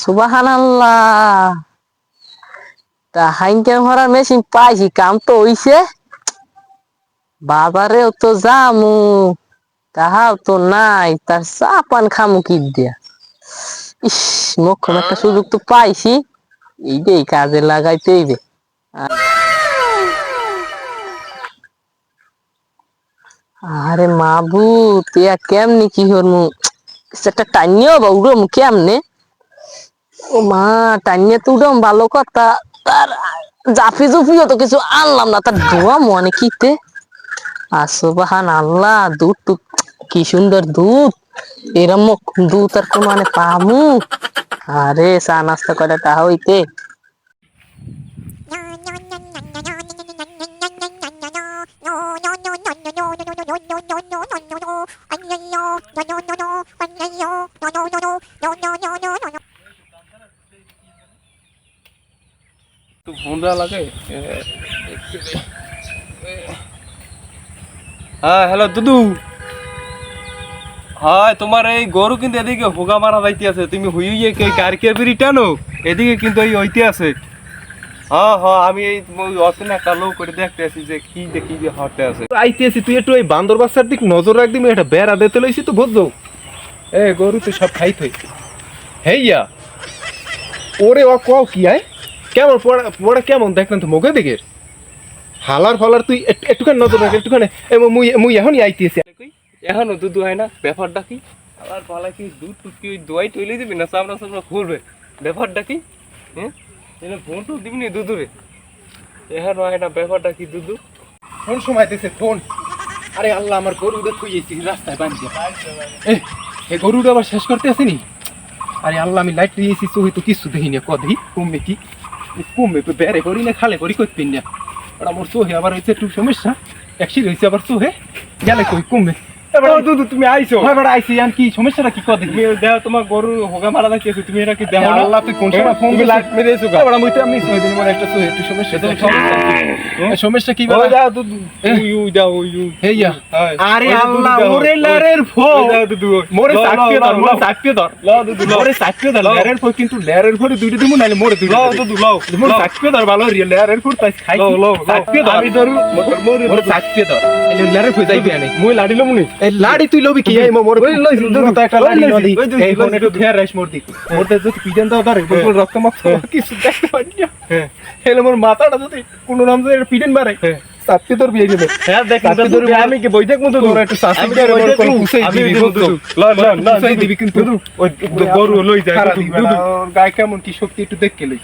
সুবাহান আল্লাহ তা হাইনকে ভরার মেশিন পাইছি কাম তো হইছে। বাবারেও তো জামু তাহাও তো নাই, তার চা পান খামু কি দিয়া। ইস, মক্ষম একটা সুযোগ তো পাইছি। এই এইটাই কাজে লাগাইতে হইবে। আরে মাবু, তুই কেমনি কি হরমু সেটা টানিও বা উড়মু কেমনে? ও মা টানিয়ে তো উড়ম ভালো কথা তার জাফি জুফিও তো কিছু আনলাম না তার ধোয়া মনে কিতে আসবাহান আল্লাহ দুধ টুধ কি সুন্দর দুধ এরম দুধ আর তো মানে পামু আরে চা নাস্তা করে তা হইতে একটু ফোন দেওয়া লাগে হ্যাঁ হ্যালো দুদু। হ্যাঁ তোমার এই গরু কিন্তু এদিকে হোগা মারা যাইতে আছে। তুমি হুইয়ে কে কারকের বিড়ি টানো, এদিকে কিন্তু এই হইতে আছে। হ্যাঁ হ্যাঁ আমি এই অচেনা লোক করে দেখতে আছি যে কি যে কি যে হতে আছে। আইতে আছি তুই একটু এই বান্দর বাচ্চার দিক নজর রাখবি আমি একটা বেড়া দিতে লইছি তো, বুঝছ? এ, গরু তো সব খাই থই হেইয়া, ওরে ও কও কি, আয়? কেমন পড়া পড়া কেমন? দেখলেন তো মুখে দিকের হালার ফালার তুই একটু- একটুখানি নজর রাখ একটুখানি। মুই মুই এখনই আইতেছি। এখনও দুধ হয় না ব্যাপারটা কি? আবার পালা কি দুধ টুধ কি ওই দোয়াই তৈলি দিবি না সামনা সামনা খুলবে? ব্যাপারটা কি? হ্যাঁ? ফোন তো দিবি না দুধুরে এখনও হয় না ব্যাপারটা কি দুধু ফোন সময় দিছে ফোন। আরে আল্লাহ আমার গরুটা থুইয়েছি রাস্তায় বাঁধিয়ে এ এই গরুটা আবার শেষ করতে আসেনি? আরে আল্লাহ আমি লাইট দিয়েছি তো কিছু দেখি না কদি কমবে কি? কমবে বেড়ে করি না, খালে করি করতেন না আমার চোখে আবার হয়েছে একটু সমস্যা। অ্যাক্সিড হয়েছে আবার চোহে গেলে কই কমবে তুমি আইছো? হ্যাঁ বেড়া আইছি। আর কি সমস্যাটা কি কদি তুমি দেহ তোমার গরু হোগা মারা নাকি তুমি এটা কি দেহ আল্লাহ তুই কোন সময় ফোন দিলা মেরে গা। বড় মুইতে আমি সই দিন মানে একটা চোহে একটু সমস্যা তো সমস্যা কি বড় দাও দুদু ইউ দাও ইউ হেইয়া আরে আল্লাহ ওরে লারের ফো। দুদু মোরে সাকিয়ে ধর মোরে সাকিয়ে ধর। ল দুদু মোরে সাকিয়ে ধর লেরের ফো কিন্তু লেরের ফো দুইটা দিমু নালে মোরে দুইটা ল দুদু ল মোরে সাকিয়ে ধর ভালো রিয়া লেরের ফো তাই খাই ল ল সাকিয়ে ধর। আমি ধরু মোরে মোরে সাকিয়ে ধর। এলে ফো যাইবি আনে। মই লাডি লমুনি এই লাডি তুই লবি কি? এই মোরে লই দুদু তো একটা লাডি নদি। এই ফোন একটু ফের রাইস মোর দিক মোর তে যদি পিজন দাও ধরে বল রক্ত মাখ কিছু দেখতে পারি না। হেলে মোর মাথাটা যদি কোন নাম ধরে পিডেন মারে সাতকে তোর বিয়ে দিবে হ্যাঁ দেখ তোর বিয়ে আমি কি দেখ মতো তোর? একটু শাস্তি করে মোর কোন পুষাই দিবি বুঝছ? ল ল ল পুষাই দিবি কিন্তু। ওই গরু লই যায় দুদু গায় কেমন কি শক্তি একটু দেখ কে লই।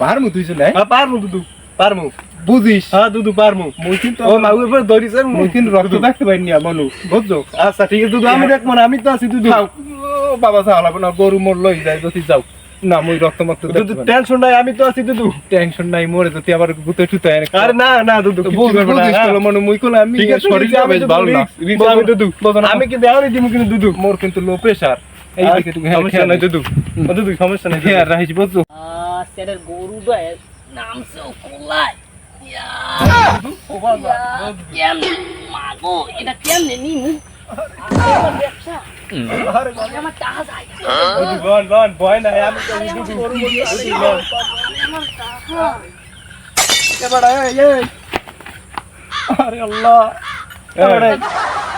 পারমু দুইজন? হ্যাঁ পারমু দুদু পারমু। বুঝিস? হ্যাঁ দুদু পারমু। মুই কিন্তু ও মাগুর পর ধরিস মুই কিন্তু রক্ত দেখতে পাইনি মনু বুঝছ? আচ্ছা ঠিক আছে দুদু আমি দেখব না আমি তো আছি দুদু বাবা সাহালাবো না গরু মোর লই যায় যদি যাও। না মুই রক্ত মক্ত দুদু টেনশন নাই আমি তো আছি দুদু টেনশন নাই মরে যদি আবার গুতে টুতে আরে না না দুদু বুঝিস কলো মনে মুই কলো আমি শরীর বেশ ভালো না আমি দুদু আমি কিন্তু এখনই দিমু কিন্তু দুদু মোর কিন্তু লো প্রেসার এই দিকে তুমি সমস্যা নাই। দুদু দুদু সমস্যা নাই হ্যাঁ রাখিস বুঝছ? সেটার গরু দয়ে নামছে কোলায়। মাগো এটা কেমনে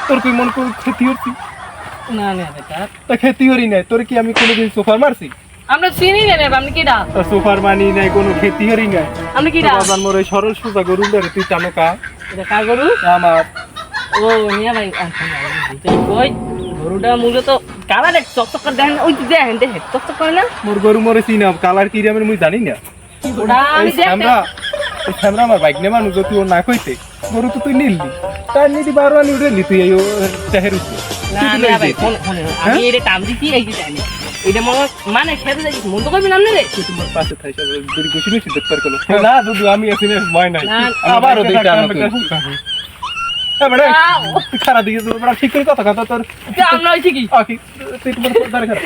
তোর কি মন ক্ষতি হচ্ছে না না তা নাই। তোর কি আমি কোনোদিন সোফার মারছি? আমরা চিনি না রে আপনি কিডা? সোফার মানি নাই কোনো ক্ষতি হরি নাই। আপনি কিডা? বাবার মোর ওই সরল সুতা গরু ধরে তুই টানো কা? এটা কার গরু? আমার। ও মিয়া ভাই কই? গরুটা মূলত কালা দেখ চকচক করে দেখেন ওই যে দেখেন দেখেন চকচক করে না? মোর গরু মরে চিনা কালার কি রে আমি মুই জানি না। ওটা আমি এই দেখতে এই শ্যামরা আমার বাইক নে মানুষ তুই ও না কইতে গরু তো তুই নিললি তার নিদি বারো আনি উঠে তুই এই চাহের উপরে। না না ভাই ফোন ফোন আমি এটা টাম দিছি এই যে জানি এটা মনে মানে খেতে যাই মন তো করবি না রে তোমার পাশে থাই সব গরি গুছি দেখতে পারল না দুদু আমি আছি না ভয় নাই আবার ওদের টানো এবারে খারাপ দিকে তোর বড় ঠিক করে কথা কথা তোর আমরা হইছে কি আকি তুই তোমার দাঁড়া খারাপ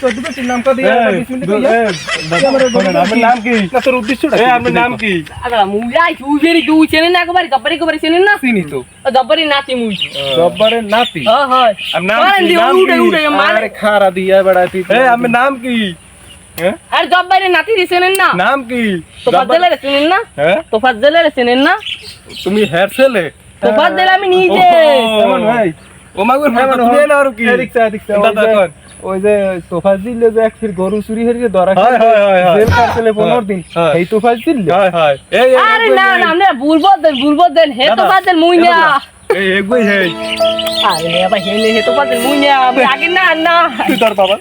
তোর দুটো চিন নাম কো দিয়া 20 মিনিট কইয়া আমার নাম কি না তোর উদ্দেশ্যটা কি আমার নাম কি আগা মুই তুই বেরি তুই চেনেন না একবার গব্বরি গব্বরি চেনেন না চিনি তো গব্বরি নাতি মুই জব্বারের নাতি হ্যাঁ হ্যাঁ আর নাম করেন কি দিয়ে নাম উড়ে কি? উড়ে মারে আরে খারা দিয়া বেড়া তুই এ আমার নাম কি হ্যাঁ আর জব বাইরে নাতি চেনেন না নাম কি তোফাত জেলারে চেনেন না হ্যাঁ তোফাত জেলারে চেনেন না তুমি হেয়ার ছেলে তোফাত জেলা আমি নিজে। ভাই। ও মাগুর ভাই এমন না আর কি। এদিকটা, এদিকটা, ওই যে- ওই যে তোফাজ দিল যে এক ফির গরু চুরি হয়ে ধরা হয়, হয়, হয়, হয়। জেল কাটলে পনেরো দিন। এই তোফাজ দিল হয় হয়। এই আরে না না আমরা ভুলবো দেন ভুলবো দেন হে তোফাত দেন মুই না এই এগুই হেই আরে নে ভাই হে নে হে তোফাত দেন মুই না আমি আগে না না। তুই ধর বাবা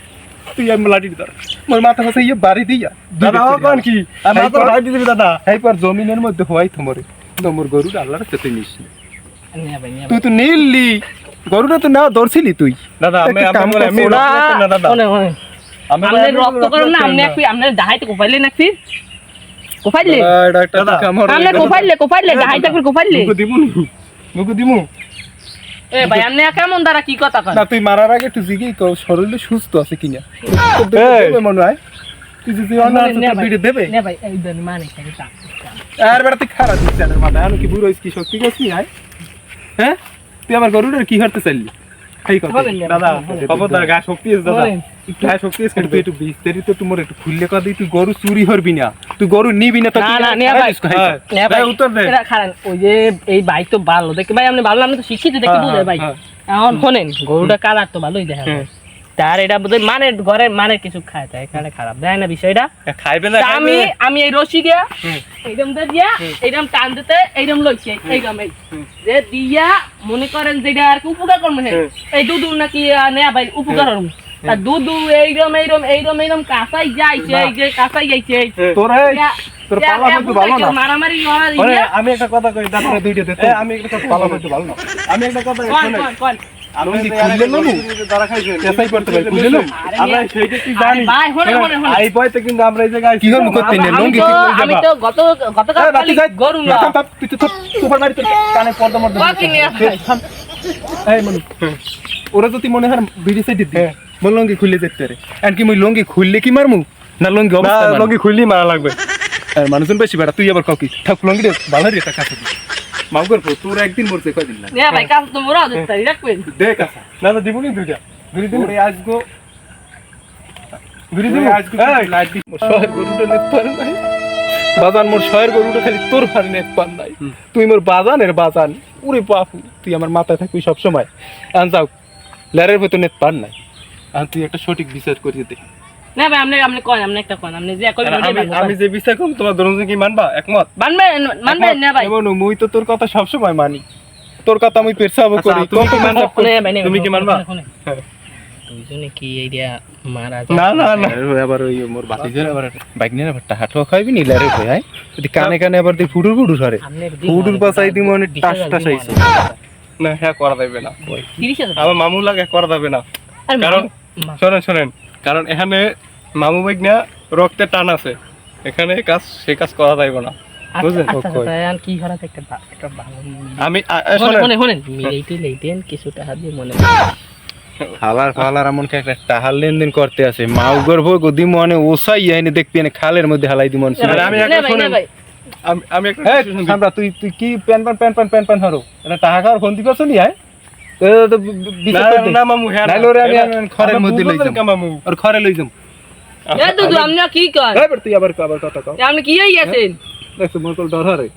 তুই আমি লাঠি ধর। মোর মাথা ফাঁসে ইয়ে বাড়ি দিয়া। দাদা ও কোন কি? আমি তো। লাঠি দিবি দাদা? এই পর জমিনের মধ্যে হওয়াই তোমারে তোমার গরুর আল্লাহর সাথে নিস নে ভাই নে। তুই তো নিলি। গরুটা তো না ধরছিলি তুই। দাদা আমি আমি আমি দাদা। আমি রক্ত করম না আমনে একটু আমনে দাহাইতে কোপাইলে? নাকি কোপাইলে কাম হলো। আমনে কোপাইলে কোপাইলে দাহাইতে কোপাইলে? মুকু দিমু মুকু দিমু। এ ভাই আমনে কেমন দ্বারা কি কথা কন? না তুই মারার আগে তুই জিগেই কও শরীরে সুস্থ আছে কিনা। এই। দেবে মনে হয়। তুই যদি ভিডিও দেবে। নে ভাই এই দেন মানে আর বেড়া তুই খারাপ মাথা আমি কি বুড়ো কি শক্তি গেছি আয়। হ্যাঁ? তুই আমার গরুটার কি হারতে চাইলি? এই কথা। দাদা খবরদার গা শক্তি আছে দাদা। বলেন। একটু গা শক্তি আছে তুই একটু বিস্তারিত তোমার একটু খুললে কথা তুই গরু চুরি হরবি না। তুই গরু নিবি না তো না তুই না আর ভাই ইস্কো ভাই উত্তর দে। এরা খারান ওই যে এই ভাই তো ভালো। দেখে ভাই আপনি ভালো আপনি তো শিক্ষিত দেখে হ্যাঁ, বুঝে ভাই। হ্যাঁ, এখন শোনেন গরুটা কালার তো ভালোই দেখা হ্যাঁ। তার এটা বোধহয় মানে ঘরে মানে কিছু খায় তাই এখানে খারাপ। দেয় না বিষয়টা। খাইবে না আমি আমি এই রশি হুম। এইরকম দিয়া এইরকম টান দিতে এইরকম লইছে এইরকম এই যে দিয়া মনে করেন যেটা আর কি উপকার করব এই দুধু নাকি নেয়া ভাই উপকার করব দুধু এইরকম এইরকম এইরকম এইরকম কাঁচাই যাইছে এই যে কাঁচাই যাইছে। তোর তোর পালা কিন্তু ভালো না। মারামারি হওয়ার ওরে। আমি একটা কথা কই দাদা তোরা দুইটা দে আমি একটা কথা পালা ভালো না। আমি একটা কথা শোনে, হয়ে মনু, ওরা যদি মনে হয় বিড়ি সাইডে দি মোর লঙ্গি খুললে যেতে রে আর কি মুই লঙ্গি খুললে কি মারমু? না লঙ্গি? লঙ্গি খুললি মারা লাগবে। আর মানুষজন বেশি বেড়া তুই আবার কাউ কি? ঠাক লঙ্গি ভালো রে টাকা মাউ করব তোর একদিন মরছে কয়দিন না নে ভাই কাজ তো মোরা দিতে রাখবেন দেখ আসা না না দিবনি দুইটা। দুই দিন। আজগো। দুই দিন আজগো লাইট দি মোর শহর গরুটা নেত পার নাই। বাজান মোর শহর গরুটা খালি তোর হারে নেত পার নাই। তুই মোর বাজানের বাজান। উরে বাপু তুই আমার মাথায় থাকবি সব সময় আন যাও লেরের ভেতর নেত পার নাই। আর তুই একটা সঠিক বিচার করিয়ে দে। না ভাই আপনি আপনি কোন আপনি একটা কোন আপনি যে কই আমি আমি যে করব তোমার কি মানবা? একমত? মানবেন মানবেন না ভাই। এমন মুই তো তোর কথা সব সময় মানি। তোর কথা আমি পেছাবো আচ্ছা, করি। তুমি কি মানবা? কি মানবা? হ্যাঁ। দুইজনে কি এইটা মারা না না না। আবার ওই মোর বাতি জেনে আবার বাইক নিয়ে আবার টাহাটো খাইবি নি লেরে হই আয়। যদি কানে কানে আবার দি ফুডুর ফুডুর হারে ফুডুর পাশাই দি মনে টাস টাস আইছে। না হ্যাঁ করা যাবে না। তিরিশ আমার মামু লাগে করা যাবে না। কারণ শোনেন শোনেন। কারণ এখানে মামু বাইক না রক্তের টান আছে। এখানে কাজ সে কাজ করা যাবে না। আচ্ছা? আচ্ছা? আচ্ছা, আমি মনে হালার ফালার এমন একটা টাহার লেনদেন করতে আছে। মাউ গর্ভ গদি মনে ওসাই আইনে দেখবি খালের মধ্যে হালাই আমি। আমি একটা তুই তুই কি প্যান প্যান প্যান প্যান প্যান প্যান হরো এটা টাকা খাওয়ার ফোন দিবছ নি আয়। তো তো বিচার না মামু হ্যাঁ আমি- মধ্যে লই মামু? আর ঘরে লই যাম এ দুদু আপনি কি কর? এবার তুই আবার আবার কথা কও আপনি কি হয়ে? গেছেন দেখছ মোর কল ডর হরে।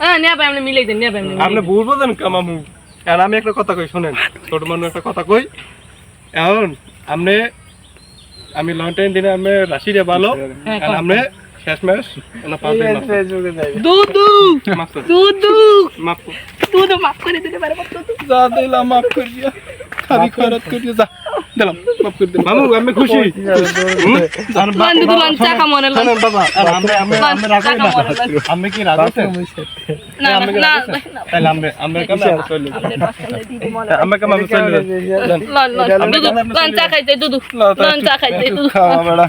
হ্যাঁ নে ভাই আপনি মিলাইতেন নে ভাই আপনি আপনি মিলাইতেন। ভুল বোঝেন কে মামু আর আমি একটা কথা কই শোনেন ছোট মানুষ একটা কথা কই? এখন আপনি আমি লং টাইম দিনে আমি রাশি দিয়ে ভালো আর আপনি শেষ ম্যাচ না পাঁচ দিন মাফ দুদু! মাফ করে। দুদু! মাফ করে। দুদু মাফ করে দিতে পারে দুদু। যা দিলাম মাফ করিয়া। খাবি খরচ করে যা। দিলাম মাফ করে দে মামু আমি খুশি। হুম? তো লাঞ্চ চাকা মনে লাগে বাবা আর আমি আমি আমি রাখি না। আমি কি রাখি না আমি না তাহলে আমি আমি কেমন চলে আমি দিদি মনে আমরা কেমন চলে দুদু। লন খাইতে দুদু লাঞ্চ চা খাইতে দুদু খাওয়া বেড়া।